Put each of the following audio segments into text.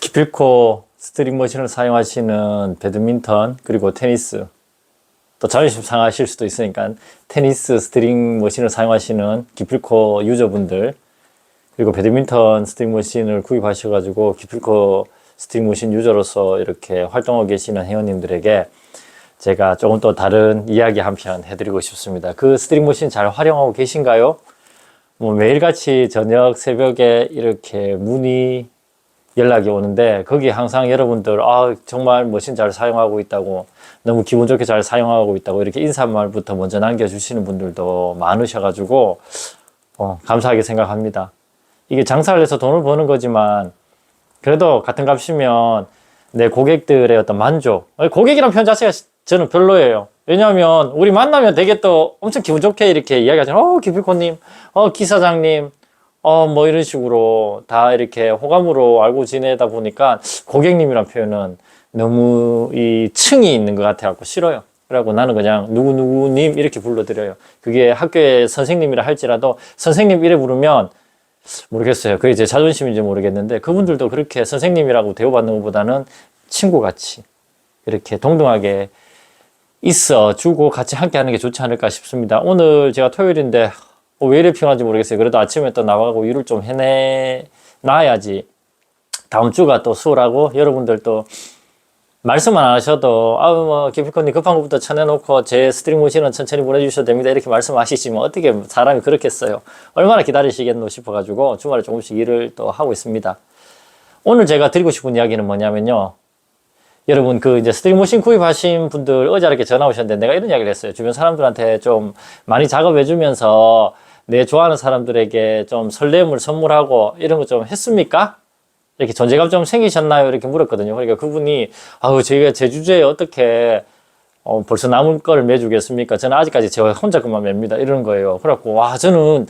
기필코 스트링 머신을 사용하시는 배드민턴 그리고 테니스 또 자존심 상하실 수도 있으니까 테니스 스트링 머신을 사용하시는 기필코 유저분들 그리고 배드민턴 스트링 머신을 구입하셔가지고 기필코 스트링 머신 유저로서 이렇게 활동하고 계시는 회원님들에게 제가 조금 또 다른 이야기 한 편 해드리고 싶습니다. 그 스트링 머신 잘 활용하고 계신가요? 뭐 매일같이 저녁 새벽에 이렇게 문의 연락이 오는데 거기 항상 여러분들 아 정말 머신 잘 사용하고 있다고 너무 기분 좋게 잘 사용하고 있다고 이렇게 인사말부터 먼저 남겨주시는 분들도 많으셔가지고 어, 감사하게 생각합니다. 이게 장사를 해서 돈을 버는 거지만 그래도 같은 값이면 내 고객들의 어떤 만족 고객이란 표현 자체가 저는 별로예요. 왜냐하면 우리 만나면 되게 또 엄청 기분 좋게 이렇게 이야기하잖아요. 어 기필코님, 어 기사장님, 어, 뭐 이런 식으로 다 이렇게 호감으로 알고 지내다 보니까 고객님이란 표현은 너무 이 층이 있는 것 같아갖고 싫어요. 그래갖고 나는 그냥 누구누구님 이렇게 불러드려요. 그게 학교에 선생님이라 할지라도 선생님 이래 부르면 모르겠어요. 그게 제 자존심인지 모르겠는데 그분들도 그렇게 선생님이라고 대우받는 것보다는 친구같이 이렇게 동등하게 있어 주고 같이 함께 하는 게 좋지 않을까 싶습니다. 오늘 제가 토요일인데 어, 왜 이래 피곤한지 모르겠어요. 그래도 아침에 또 나가고 일을 좀 해내 놔야지. 다음 주가 또 수월하고 여러분들 또 말씀만 안 하셔도 아우 뭐 기피콘님 급한 것부터 쳐내놓고 제 스트링 모신은 천천히 보내주셔도 됩니다. 이렇게 말씀하시지만 어떻게 사람이 그렇겠어요? 얼마나 기다리시겠노 싶어가지고 주말에 조금씩 일을 또 하고 있습니다. 오늘 제가 드리고 싶은 이야기는 뭐냐면요. 여러분 그 이제 스트링 모신 구입하신 분들 어제 이렇게 전화 오셨는데 내가 이런 이야기를 했어요. 주변 사람들한테 좀 많이 작업해 주면서 내 좋아하는 사람들에게 좀 설렘을 선물하고 이런 거 좀 했습니까? 이렇게 존재감 좀 생기셨나요? 이렇게 물었거든요. 그러니까 그분이 아우 저희가 제 주제에 어떻게 어, 벌써 남은 걸 매주겠습니까? 저는 아직까지 제가 혼자 그만 맵니다. 이러는 거예요. 그래갖고 와 저는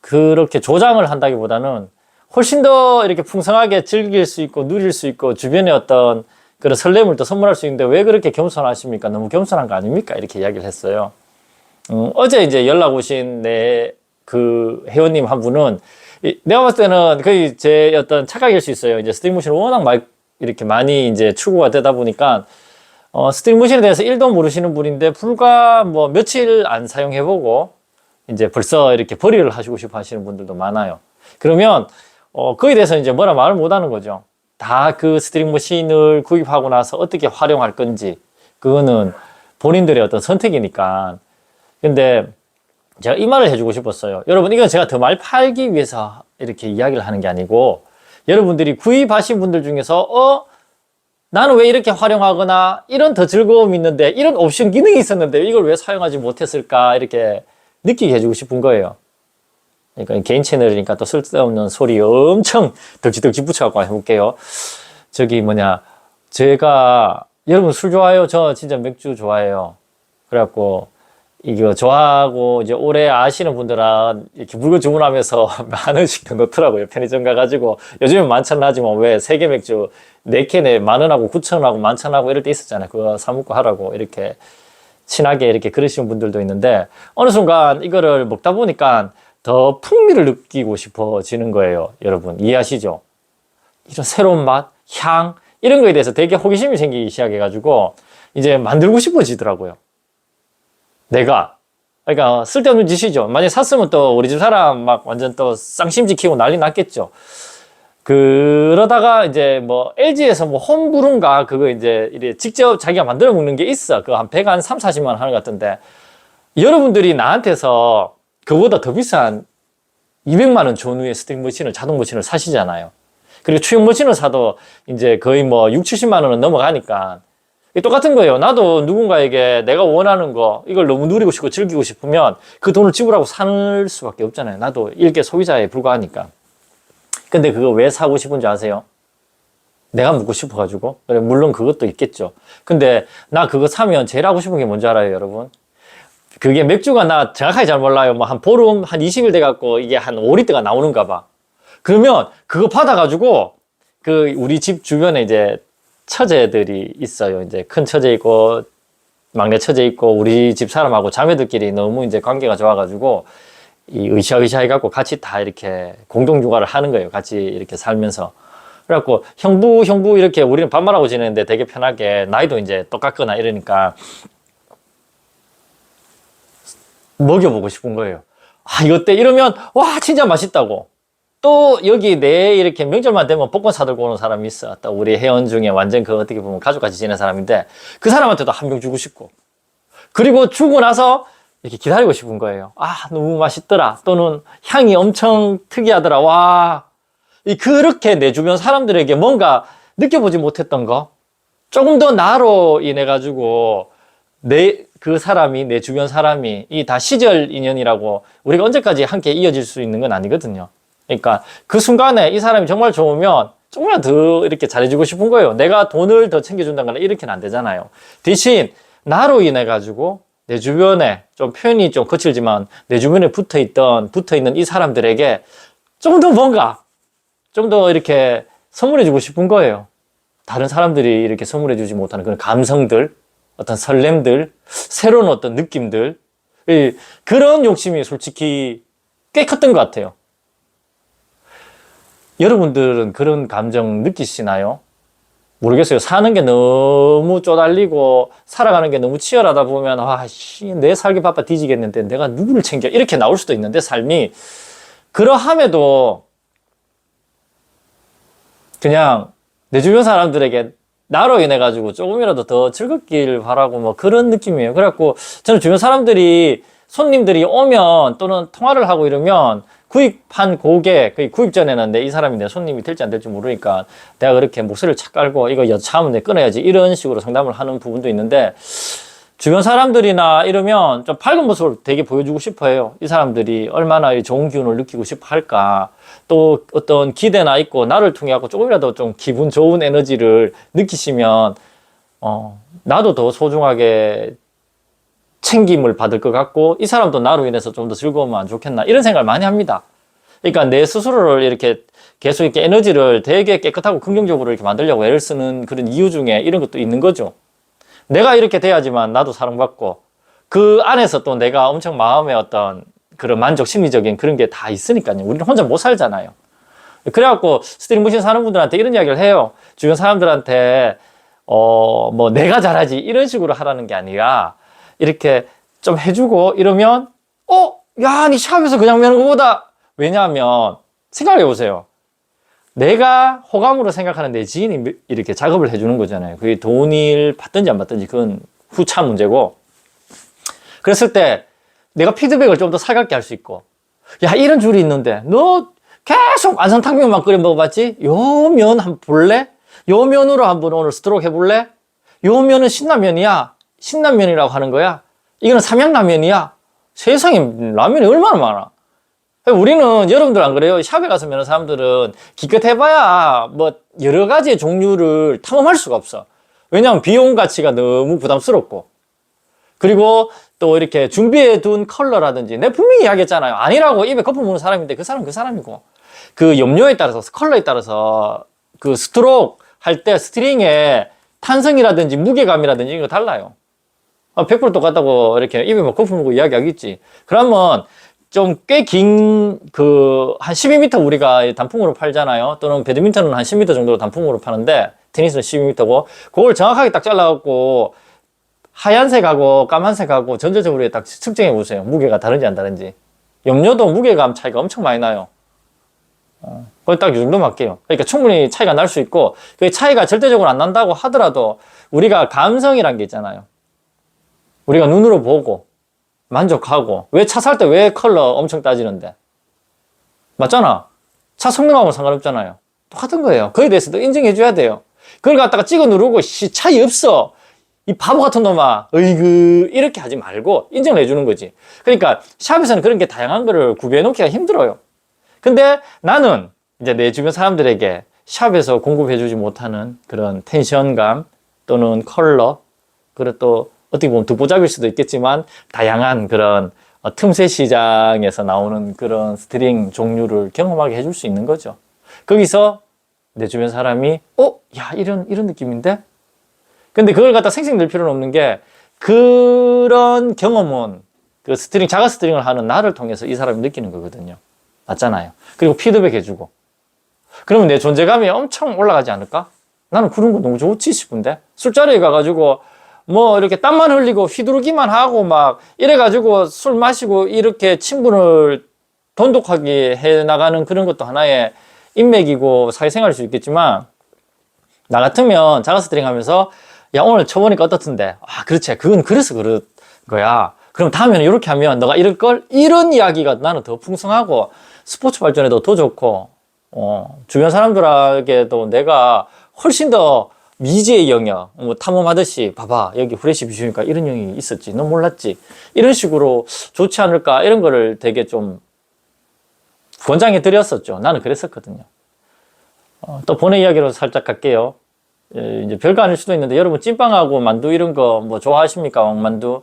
그렇게 조장을 한다기보다는 훨씬 더 이렇게 풍성하게 즐길 수 있고 누릴 수 있고 주변에 어떤 그런 설렘을 또 선물할 수 있는데 왜 그렇게 겸손하십니까? 너무 겸손한 거 아닙니까? 이렇게 이야기를 했어요. 음, 어제 이제 연락 오신 내 그 회원님 한 분은 이- 내가 봤을 때는 거의 제 어떤 착각일 수 있어요. 이제 스트링 머신을 워낙 막 이렇게 많이 이제 추구가 되다 보니까 어, 스트링 머신에 대해서 1도 모르시는 분인데 불과 뭐 며칠 안 사용해보고 이제 벌써 이렇게 벌이를 하시고 싶어 하시는 분들도 많아요. 그러면 어, 거기에 대해서 이제 뭐라 말을 못 하는 거죠. 다 그 스트링 머신을 구입하고 나서 어떻게 활용할 건지 그거는 본인들의 어떤 선택이니까. 근데 제가 이 말을 해주고 싶었어요. 여러분, 이건 제가 더 말 팔기 위해서 이렇게 이야기를 하는 게 아니고, 여러분들이 구입하신 분들 중에서, 어, 나는 왜 이렇게 활용하거나, 이런 더 즐거움이 있는데, 이런 옵션 기능이 있었는데, 이걸 왜 사용하지 못했을까, 이렇게 느끼게 해주고 싶은 거예요. 그러니까 개인 채널이니까 또 쓸데없는 소리 엄청 덕지덕지 붙여갖고 해볼게요. 저기 뭐냐, 제가, 여러분 술 좋아해요? 저 진짜 맥주 좋아해요. 그래갖고, 이거 좋아하고 이제 오래 아시는 분들은 이렇게 물건 주문하면서 만 원씩 더 넣더라고요. 편의점 가가지고 요즘엔 만천 하지만 왜 세계 맥주 네 캔에 만 원하고 구천 원하고 만천 원하고 이럴 때 있었잖아요. 그거 사 먹고 하라고 이렇게 친하게 이렇게 그러시는 분들도 있는데 어느 순간 이거를 먹다 보니까 더 풍미를 느끼고 싶어지는 거예요. 여러분 이해하시죠? 이런 새로운 맛, 향 이런 거에 대해서 되게 호기심이 생기기 시작해가지고 이제 만들고 싶어지더라고요. 내가 그러니까 쓸데없는 짓이죠. 만약 샀으면 또 우리 집 사람 막 완전 또 쌍심지 키고 난리 났겠죠. 그러다가 이제 뭐 LG에서 뭐 홈브루인가 그거 이제 직접 자기가 만들어 먹는 게 있어. 그거 한 100, 한 3, 40만 원 하는 것 같은데 여러분들이 나한테서 그보다 더 비싼 200만 원 전후의 스틱 머신을 자동 머신을 사시잖아요. 그리고 추용 머신을 사도 이제 거의 뭐 6, 70만 원은 넘어가니까 똑같은 거예요. 나도 누군가에게 내가 원하는 거, 이걸 너무 누리고 싶고 즐기고 싶으면 그 돈을 지불하고 살 수밖에 없잖아요. 나도 일개 소비자에 불과하니까. 근데 그거 왜 사고 싶은지 아세요? 내가 먹고 싶어가지고. 물론 그것도 있겠죠. 근데 나 그거 사면 제일 하고 싶은 게 뭔지 알아요, 여러분? 그게 맥주가 나 정확하게 잘 몰라요. 뭐 한 보름, 한 20일 돼갖고 이게 한 5리터가 나오는가 봐. 그러면 그거 받아가지고 그 우리 집 주변에 이제 처제들이 있어요. 이제 큰 처제 있고 막내 처제 있고 우리 집 사람하고 자매들끼리 너무 이제 관계가 좋아가지고 이 으쌰으쌰 해갖고 같이 다 이렇게 공동 육아를 하는 거예요. 같이 이렇게 살면서 그래갖고 형부 형부 이렇게 우리는 반말하고 지내는데 되게 편하게 나이도 이제 똑같거나 이러니까 먹여보고 싶은 거예요. 아 이거 때 이러면 와 진짜 맛있다고. 또 여기 내 이렇게 명절만 되면 복권 사들고 오는 사람이 있어. 또 우리 회원 중에 완전 그 어떻게 보면 가족같이 지내는 사람인데 그 사람한테도 한 병 주고 싶고. 그리고 주고 나서 이렇게 기다리고 싶은 거예요. 아 너무 맛있더라. 또는 향이 엄청 특이하더라. 와. 이 그렇게 내 주변 사람들에게 뭔가 느껴보지 못했던 거 조금 더 나로 인해 가지고 내 그 사람이 내 주변 사람이 이 다 시절 인연이라고 우리가 언제까지 함께 이어질 수 있는 건 아니거든요. 그러니까 그 순간에 이 사람이 정말 좋으면 정말 더 이렇게 잘해주고 싶은 거예요. 내가 돈을 더 챙겨준다거나 이렇게는 안 되잖아요. 대신 나로 인해 가지고 내 주변에 좀 표현이 좀 거칠지만 내 주변에 붙어 있던 붙어 있는 이 사람들에게 좀 더 뭔가 좀 더 이렇게 선물해 주고 싶은 거예요. 다른 사람들이 이렇게 선물해 주지 못하는 그런 감성들, 어떤 설렘들, 새로운 어떤 느낌들, 이 그런 욕심이 솔직히 꽤 컸던 것 같아요. 여러분들은 그런 감정 느끼시나요? 모르겠어요. 사는 게 너무 쪼달리고 살아가는 게 너무 치열하다 보면 아, 씨, 내 살기 바빠 뒤지겠는데 내가 누구를 챙겨 이렇게 나올 수도 있는데 삶이 그러함에도 그냥 내 주변 사람들에게 나로 인해 가지고 조금이라도 더 즐겁길 바라고 뭐 그런 느낌이에요. 그래갖고 저는 주변 사람들이 손님들이 오면 또는 통화를 하고 이러면 구입한 고객, 그 구입 전에는 내이 사람이 내 손님이 될지 안 될지 모르니까 내가 그렇게 목소리를 착 깔고 이거 여차하면 내 끊어야지 이런 식으로 상담을 하는 부분도 있는데 주변 사람들이나 이러면 좀 밝은 모습을 되게 보여주고 싶어 해요. 이 사람들이 얼마나 이 좋은 기운을 느끼고 싶어 할까. 또 어떤 기대나 있고 나를 통해 갖고 조금이라도 좀 기분 좋은 에너지를 느끼시면 어, 나도 더 소중하게 챙김을 받을 것 같고 이 사람도 나로 인해서 좀 더 즐거우면 안 좋겠나 이런 생각을 많이 합니다. 그러니까 내 스스로를 이렇게 계속 이렇게 에너지를 되게 깨끗하고 긍정적으로 이렇게 만들려고 애를 쓰는 그런 이유 중에 이런 것도 있는 거죠. 내가 이렇게 돼야지만 나도 사랑받고 그 안에서 또 내가 엄청 마음의 어떤 그런 만족 심리적인 그런 게 다 있으니까요. 우리는 혼자 못 살잖아요. 그래갖고 스트림 머신 사는 분들한테 이런 이야기를 해요. 주변 사람들한테 어 뭐 내가 잘하지 이런 식으로 하라는 게 아니라 이렇게 좀 해주고 이러면 어? 야, 니 샵에서 그냥 매는 것보다 왜냐하면 생각해 보세요. 내가 호감으로 생각하는 내 지인이 이렇게 작업을 해주는 거잖아요. 그게 돈을 받든지 안 받든지 그건 후차 문제고. 그랬을 때 내가 피드백을 좀 더 살갑게 할 수 있고. 야, 이런 줄이 있는데 너 계속 안성탕면만 끓여 먹어봤지? 요 면 한번 볼래? 요 면으로 한번 오늘 스트로크 해볼래? 요 면은 신라면이야. 신라면이라고 하는 거야. 이거는 삼양라면이야. 세상에 라면이 얼마나 많아. 우리는 여러분들 안 그래요? 샵에 가서 매는 사람들은 기껏 해봐야 뭐 여러 가지의 종류를 탐험할 수가 없어. 왜냐하면 비용 가치가 너무 부담스럽고. 그리고 또 이렇게 준비해 둔 컬러라든지 내가 분명히 이야기했잖아요. 아니라고 입에 거품 무는 사람인데 그 사람은 그 사람이고. 그 염료에 따라서 컬러에 따라서 그 스트로크 할 때 스트링의 탄성이라든지 무게감이라든지 이거 달라요. 100% 똑같다고 이렇게 입에 막 거품 물고 이야기하겠지. 그러면 좀 꽤 긴 그 한 12m 우리가 단품으로 팔잖아요. 또는 배드민턴은 한 10m 정도로 단품으로 파는데 테니스는 12m고 그걸 정확하게 딱 잘라갖고 하얀색하고 까만색하고 전체적으로 딱 측정해 보세요. 무게가 다른지 안 다른지. 염료도 무게감 차이가 엄청 많이 나요. 어, 거의 딱이 정도만 할게요. 그러니까 충분히 차이가 날 수 있고 그 차이가 절대적으로 안 난다고 하더라도 우리가 감성이란 게 있잖아요. 우리가 눈으로 보고 만족하고 왜 차 살 때 왜 컬러 엄청 따지는데. 맞잖아. 차 성능하고는 상관없잖아요. 똑같은 거예요. 그에 대해서도 인정해 줘야 돼요. 그걸 갖다가 찍어 누르고 씨 차이 없어. 이 바보 같은 놈아. 어이그 이렇게 하지 말고 인정을 해주는 거지. 그러니까 샵에서는 그런 게 다양한 거를 구비해 놓기가 힘들어요. 근데 나는 이제 내 주변 사람들에게 샵에서 공급해 주지 못하는 그런 텐션감 또는 컬러 그리고 또 어떻게 보면 듣보잡일 수도 있겠지만 다양한 그런 어, 틈새 시장에서 나오는 그런 스트링 종류를 경험하게 해줄 수 있는 거죠. 거기서 내 주변 사람이 어? 야 이런 이런 느낌인데? 근데 그걸 갖다 생생 낼 필요는 없는 게 그런 경험은 그 스트링 자가 스트링을 하는 나를 통해서 이 사람이 느끼는 거거든요. 맞잖아요. 그리고 피드백 해주고 그러면 내 존재감이 엄청 올라가지 않을까? 나는 그런 거 너무 좋지 싶은데 술자리에 가가지고 뭐 이렇게 땀만 흘리고 휘두르기만 하고 막 이래가지고 술 마시고 이렇게 친분을 돈독하게 해 나가는 그런 것도 하나의 인맥이고 사회생활일 수 있겠지만 나 같으면 자가 스트링 하면서 야 오늘 쳐보니까 어떻던데? 아 그렇지. 그건 그래서 그런 거야. 그럼 다음에는 이렇게 하면 너가 이럴 걸? 이런 이야기가 나는 더 풍성하고 스포츠 발전에도 더 좋고 어, 주변 사람들에게도 내가 훨씬 더 미지의 영역, 뭐 탐험하듯이 봐봐 여기 후레쉬 비추니까 이런 영역이 있었지, 너 몰랐지 이런 식으로 좋지 않을까 이런 거를 되게 좀 권장해 드렸었죠. 나는 그랬었거든요. 어, 또 본의 이야기로 살짝 갈게요. 예, 이제 별거 아닐 수도 있는데 여러분 찐빵하고 만두 이런 거 뭐 좋아하십니까? 왕만두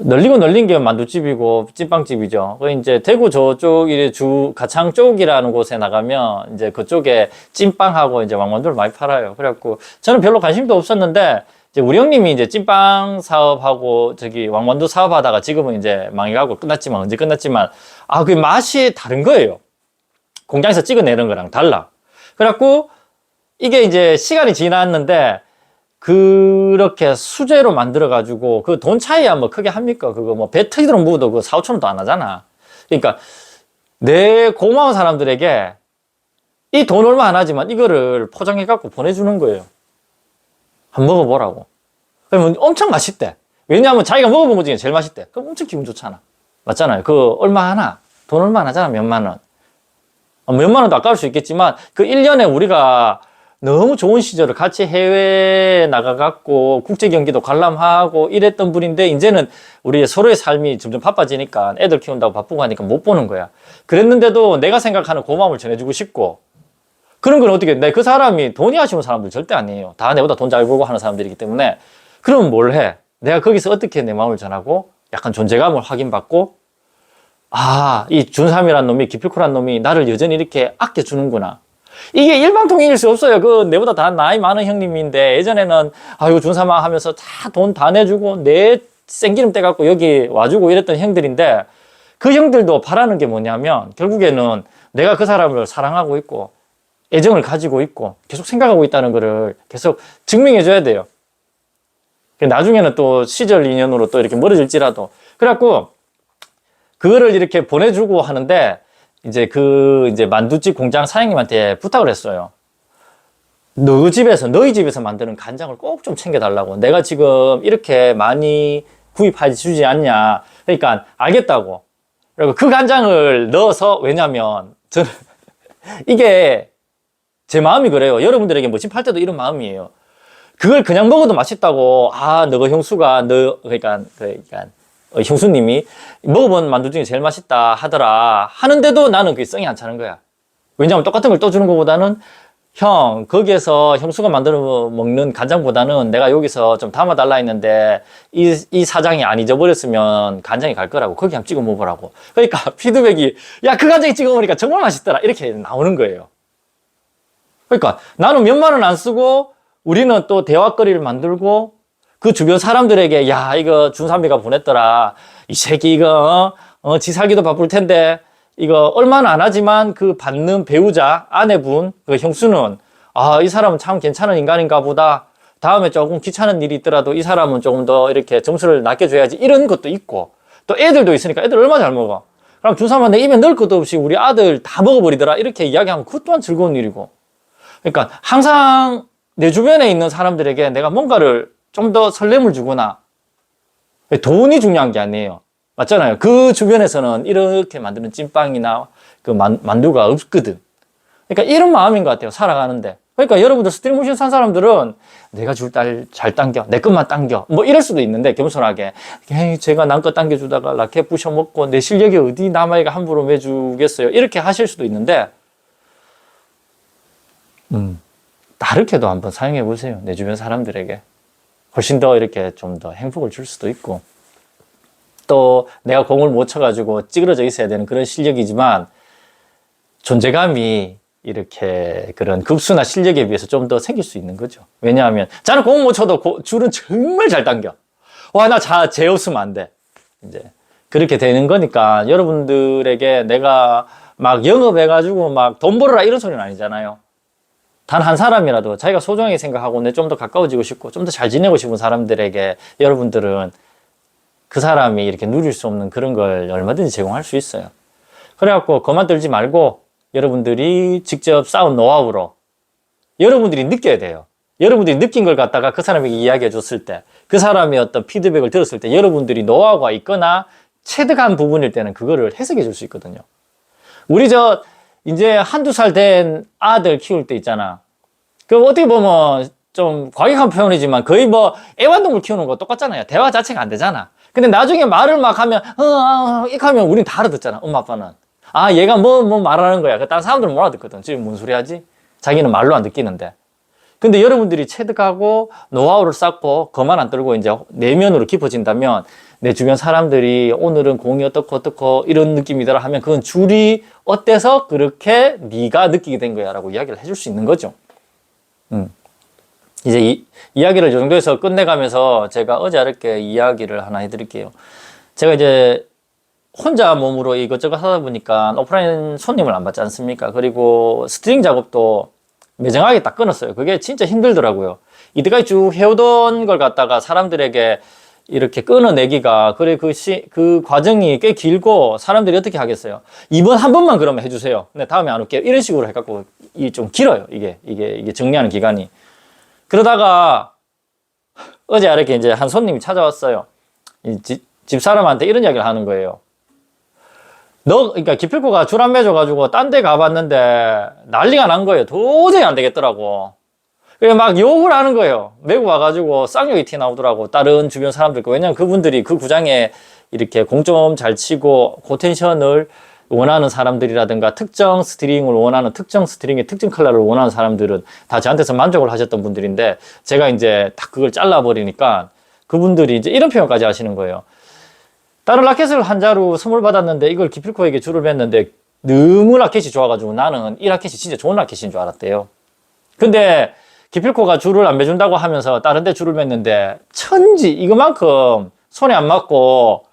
널리고 널린 게 만두집이고 찐빵집이죠. 그 이제 대구 저쪽 이주 가창 쪽이라는 곳에 나가면 이제 그쪽에 찐빵하고 이제 왕만두를 많이 팔아요. 그래갖고 저는 별로 관심도 없었는데 이제 우리 형님이 이제 찐빵 사업하고 저기 왕만두 사업하다가 지금은 이제 망해가고 끝났지만 언제 끝났지만 아 그 맛이 다른 거예요. 공장에서 찍어내는 거랑 달라. 그래갖고 이게 이제 시간이 지났는데 그렇게 수제로 만들어 가지고 그 돈 차이야 뭐 크게 합니까? 그거 뭐 배 터지도록 묵어도 그 4, 5천 원도 안 하잖아. 그러니까 내 고마운 사람들에게 이 돈 얼마 안 하지만 이거를 포장해 갖고 보내주는 거예요. 한번 먹어보라고. 그러면 엄청 맛있대. 왜냐하면 자기가 먹어본 것 중에 제일 맛있대. 그럼 엄청 기분 좋잖아. 맞잖아요. 그 얼마 하나? 돈 얼마 안 하잖아. 몇만 원. 어, 몇만 원도 아까울 수 있겠지만 그 1년에 우리가 너무 좋은 시절을 같이 해외에 나가갖고 국제 경기도 관람하고 이랬던 분인데 이제는 우리 서로의 삶이 점점 바빠지니까 애들 키운다고 바쁘고 하니까 못 보는 거야. 그랬는데도 내가 생각하는 고마움을 전해주고 싶고 그런 건 어떻게 내 그 사람이 돈이 아쉬운 사람들 절대 아니에요. 다 내보다 돈 잘 벌고 하는 사람들이기 때문에 그럼 뭘 해? 내가 거기서 어떻게 내 마음을 전하고 약간 존재감을 확인받고 아, 이 준삼이란 놈이 기필코란 놈이 나를 여전히 이렇게 아껴주는구나. 이게 일방통행일 수 없어요. 그 내보다 다 나이 많은 형님인데 예전에는 아유 준삼아 하면서 다 돈 다 내주고 내 생기름 떼갖고 여기 와주고 이랬던 형들인데 그 형들도 바라는 게 뭐냐면 결국에는 내가 그 사람을 사랑하고 있고 애정을 가지고 있고 계속 생각하고 있다는 거를 계속 증명해 줘야 돼요. 나중에는 또 시절 인연으로 또 이렇게 멀어질지라도 그래갖고 그거를 이렇게 보내주고 하는데 이제 그 이제 만두집 공장 사장님한테 부탁을 했어요. 너 집에서 너희 집에서 만드는 간장을 꼭 좀 챙겨달라고. 내가 지금 이렇게 많이 구입해 주지 않냐. 그러니까 알겠다고. 그리고 그 간장을 넣어서 왜냐면 저는 이게 제 마음이 그래요. 여러분들에게 뭐 집 팔 때도 이런 마음이에요. 그걸 그냥 먹어도 맛있다고. 아, 너가 형수가 너 그러니까 그러니까 어, 형수님이 먹어본 만두 중에 제일 맛있다 하더라 하는데도 나는 그게 성이 안 차는 거야. 왜냐하면 똑같은 걸또 주는 것보다는 형 거기에서 형수가 만들어 먹는 간장보다는 내가 여기서 좀 담아달라 했는데 이, 이 사장이 안 잊어버렸으면 간장이 갈 거라고. 거기 한번 찍어 먹으라고. 그러니까 피드백이 야 그 간장이 찍어 먹으니까 정말 맛있더라. 이렇게 나오는 거예요. 그러니까 나는 몇만 원 안 쓰고 우리는 또 대화거리를 만들고 그 주변 사람들에게 야 이거 준삼이가 보냈더라. 이 새끼 이거 어, 어, 지 살기도 바쁠 텐데. 이거 얼마는 안 하지만 그 받는 배우자 아내분 그 형수는 아 이 사람은 참 괜찮은 인간인가 보다. 다음에 조금 귀찮은 일이 있더라도 이 사람은 조금 더 이렇게 점수를 낮게 줘야지. 이런 것도 있고. 또 애들도 있으니까 애들 얼마 잘 먹어. 그럼 준삼아 내 입에 넣을 것도 없이 우리 아들 다 먹어버리더라. 이렇게 이야기하면 그것 또한 즐거운 일이고. 그러니까 항상 내 주변에 있는 사람들에게 내가 뭔가를 좀 더 설렘을 주거나 돈이 중요한 게 아니에요. 맞잖아요. 그 주변에서는 이렇게 만드는 찐빵이나 그 만, 만두가 없거든. 그러니까 이런 마음인 것 같아요. 살아가는데. 그러니까 여러분들 스트리모션 산 사람들은 내가 줄 딸 잘 당겨. 내 것만 당겨. 뭐 이럴 수도 있는데 겸손하게. 에이, 제가 남것 당겨주다가 라켓 부셔먹고 내 실력이 어디 남아이가 함부로 매주겠어요. 이렇게 하실 수도 있는데 음, 다르게도 한번 사용해 보세요. 내 주변 사람들에게. 훨씬 더 이렇게 좀 더 행복을 줄 수도 있고 또 내가 공을 못 쳐가지고 찌그러져 있어야 되는 그런 실력이지만 존재감이 이렇게 그런 급수나 실력에 비해서 좀 더 생길 수 있는 거죠. 왜냐하면 자는 공못 쳐도 고- 줄은 정말 잘 당겨. 와, 나 자, 재 없으면 안 돼. 이제 그렇게 되는 거니까 여러분들에게 내가 막 영업해가지고 막 돈 벌어라 이런 소리는 아니잖아요. 단 한 사람이라도 자기가 소중하게 생각하고 내 좀 더 가까워지고 싶고 좀 더 잘 지내고 싶은 사람들에게 여러분들은 그 사람이 이렇게 누릴 수 없는 그런 걸 얼마든지 제공할 수 있어요. 그래갖고 그만 들지 말고 여러분들이 직접 쌓은 노하우로 여러분들이 느껴야 돼요. 여러분들이 느낀 걸 갖다가 그 사람에게 이야기해 줬을 때, 그 사람의 어떤 피드백을 들었을 때 여러분들이 노하우가 있거나 체득한 부분일 때는 그거를 해석해 줄 수 있거든요. 우리 저 이제 한두 살 된 아들 키울 때 있잖아. 그 어떻게 보면 좀 과격한 표현이지만 거의 뭐 애완동물 키우는 거 똑같잖아요. 대화 자체가 안 되잖아. 근데 나중에 말을 막 하면 어, 어, 어, 하면 우린 다 알아듣잖아. 엄마 아빠는. 아 얘가 뭐뭐 말하는 거야. 그 다른 사람들은 못 알아듣거든. 지금 뭔 소리 하지? 자기는 말로 안 듣기는데. 근데 여러분들이 체득하고 노하우를 쌓고 그만 안 떨고 이제 내면으로 깊어진다면 내 주변 사람들이 오늘은 공이 어떻고 어떻고 이런 느낌이더라 하면 그건 줄이 어때서 그렇게 네가 느끼게 된 거야 라고 이야기를 해줄 수 있는 거죠. 음. 이제 이 이야기를 이 정도에서 끝내가면서 제가 어제 이렇게 이야기를 하나 해드릴게요. 제가 이제 혼자 몸으로 이것저것 하다 보니까 오프라인 손님을 안 받지 않습니까? 그리고 스트링 작업도 매정하게 딱 끊었어요. 그게 진짜 힘들더라고요. 이때까지 쭉 해오던 걸 갖다가 사람들에게 이렇게 끊어내기가 그래 그 시, 그 과정이 꽤 길고 사람들이 어떻게 하겠어요? 이번 한 번만 그러면 해주세요. 네, 다음에 안 올게요. 이런 식으로 해갖고 이 좀 길어요. 이게 이게 이게 정리하는 기간이. 그러다가 어제 이렇게 이제 한 손님이 찾아왔어요. 이 집, 집 사람한테 이런 이야기를 하는 거예요. 너, 그러니까 기필코가 줄안 매줘가지고 딴 데 가봤는데 난리가 난 거예요. 도저히 안 되겠더라고. 그래 막 욕을 하는 거예요. 메고 와가지고 쌍욕이 티 나오더라고. 다른 주변 사람들 거. 왜냐면 그분들이 그 구장에 이렇게 공점 잘 치고 고텐션을 원하는 사람들이라든가 특정 스트링을 원하는 특정 스트링의 특정 컬러를 원하는 사람들은 다 저한테서 만족을 하셨던 분들인데 제가 이제 딱 그걸 잘라버리니까 그분들이 이제 이런 표현까지 하시는 거예요. 다른 라켓을 한 자루 선물 받았는데 이걸 기필코에게 줄을 맸는데 너무 라켓이 좋아가지고 나는 이 라켓이 진짜 좋은 라켓인 줄 알았대요. 근데 기필코가 줄을 안 매준다고 하면서 다른 데 줄을 맸는데 천지 이거만큼 손에 안 맞고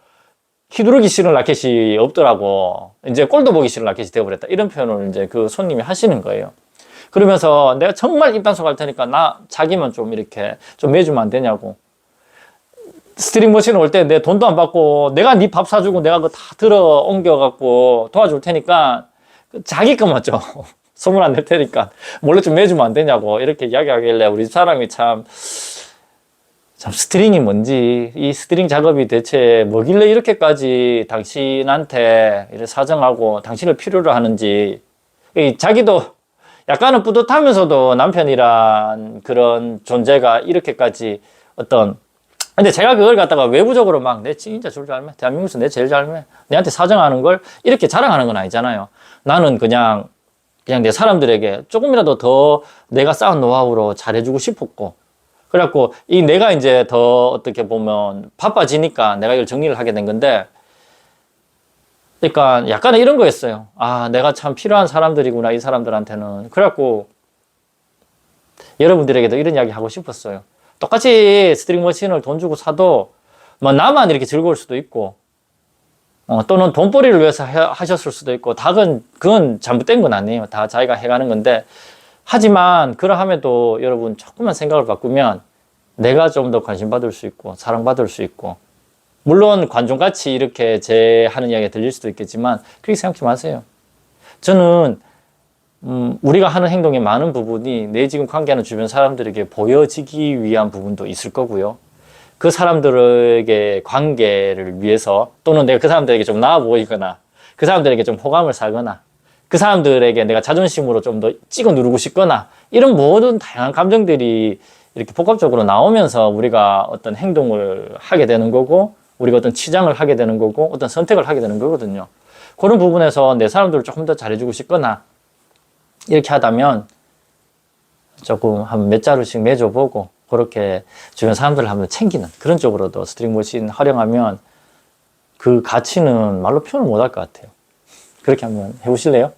휘두르기 싫은 라켓이 없더라고. 이제 꼴도 보기 싫은 라켓이 되어버렸다. 이런 표현을 이제 그 손님이 하시는 거예요. 그러면서 내가 정말 입단속 할 테니까 나 자기만 좀 이렇게 좀 매주면 안 되냐고. 스트링 머신 올 때 내 돈도 안 받고 내가 네 밥 사주고 내가 그거 다 들어 옮겨갖고 도와줄 테니까 그 자기 것만 좀 소문 안낼 테니까 몰래 좀 매주면 안 되냐고 이렇게 이야기하길래 우리 사람이 참, 참 스트링이 뭔지 이 스트링 작업이 대체 뭐길래 이렇게까지 당신한테 이렇게 사정하고 당신을 필요로 하는지 이 자기도 약간은 뿌듯하면서도 남편이란 그런 존재가 이렇게까지 어떤 근데 제가 그걸 갖다가 외부적으로 막 내 진짜 줄잘 매. 대한민국에서 내 제일 잘 매. 내한테 사정하는 걸 이렇게 자랑하는 건 아니잖아요. 나는 그냥 그냥 내 사람들에게 조금이라도 더 내가 쌓은 노하우로 잘해주고 싶었고 그래갖고 이 내가 이제 더 어떻게 보면 바빠지니까 내가 이걸 정리를 하게 된 건데 그러니까 약간은 이런 거였어요. 아 내가 참 필요한 사람들이구나 이 사람들한테는 그래갖고 여러분들에게도 이런 이야기 하고 싶었어요. 똑같이 스트링 머신을 돈 주고 사도 뭐 나만 이렇게 즐거울 수도 있고 어, 또는 돈벌이를 위해서 해, 하셨을 수도 있고 닭은 그건 잘못된 건 아니에요. 다 자기가 해가는 건데 하지만 그러함에도 여러분 조금만 생각을 바꾸면 내가 좀 더 관심 받을 수 있고 사랑받을 수 있고 물론 관종같이 이렇게 제 하는 이야기가 들릴 수도 있겠지만 그렇게 생각하지 마세요. 저는 음, 우리가 하는 행동의 많은 부분이 내 지금 관계하는 주변 사람들에게 보여지기 위한 부분도 있을 거고요. 그 사람들에게 관계를 위해서 또는 내가 그 사람들에게 좀 나아 보이거나 그 사람들에게 좀 호감을 사거나 그 사람들에게 내가 자존심으로 좀 더 찍어 누르고 싶거나 이런 모든 다양한 감정들이 이렇게 복합적으로 나오면서 우리가 어떤 행동을 하게 되는 거고 우리가 어떤 치장을 하게 되는 거고 어떤 선택을 하게 되는 거거든요. 그런 부분에서 내 사람들을 조금 더 잘해주고 싶거나 이렇게 하다면 조금 한 몇 자루씩 매줘보고 그렇게 주변 사람들을 한번 챙기는 그런 쪽으로도 스트링 머신 활용하면 그 가치는 말로 표현을 못 할 것 같아요. 그렇게 한번 해보실래요?